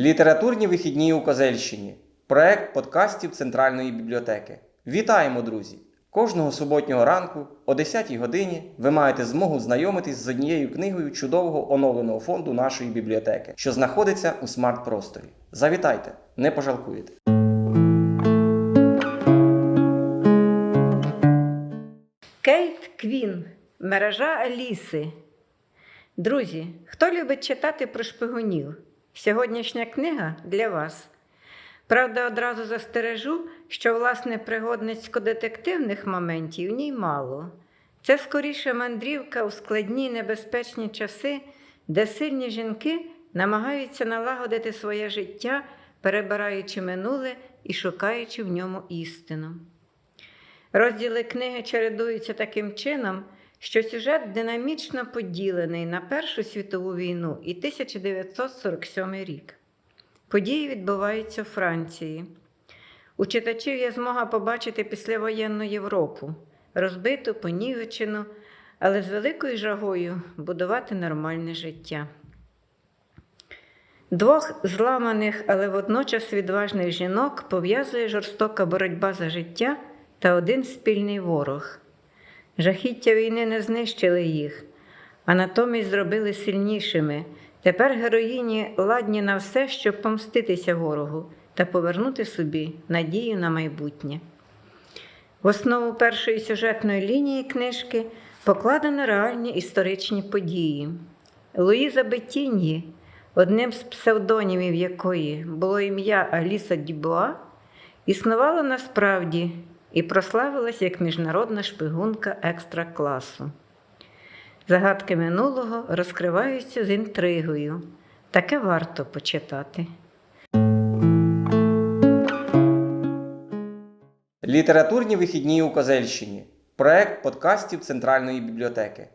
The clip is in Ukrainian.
Літературні вихідні у Козельщині. Проект подкастів Центральної бібліотеки. Вітаємо, друзі! Кожного суботнього ранку о 10-й годині ви маєте змогу знайомитись з однією книгою чудового оновленого фонду нашої бібліотеки, що знаходиться у смарт-просторі. Завітайте, не пожалкуєте. Кейт Квін. Мережа Аліси. Друзі, хто любить читати про шпигунів? Сьогоднішня книга для вас. Правда, одразу застережу, що власне пригодницько-детективних моментів в ній мало. Це скоріше мандрівка у складні небезпечні часи, де сильні жінки намагаються налагодити своє життя, перебираючи минуле і шукаючи в ньому істину. Розділи книги чередуються таким чином, що сюжет динамічно поділений на Першу світову війну і 1947 рік. Події відбуваються у Франції. У читачів є змога побачити післявоєнну Європу, розбиту, понівечену, але з великою жагою будувати нормальне життя. Двох зламаних, але водночас відважних жінок пов'язує жорстока боротьба за життя та один спільний ворог. Жахіття війни не знищили їх, а натомість зробили сильнішими. Тепер героїні ладні на все, щоб помститися ворогу та повернути собі надію на майбутнє. В основу першої сюжетної лінії книжки покладено реальні історичні події. Луїза Беттіньї, одним з псевдонімів якої було ім'я Аліса Дюбуа, існувала насправді і прославилась як міжнародна шпигунка екстра класу. Загадки минулого розкриваються з інтригою. Таке варто почитати. Літературні вихідні у Козельщині. Проект подкастів Центральної бібліотеки.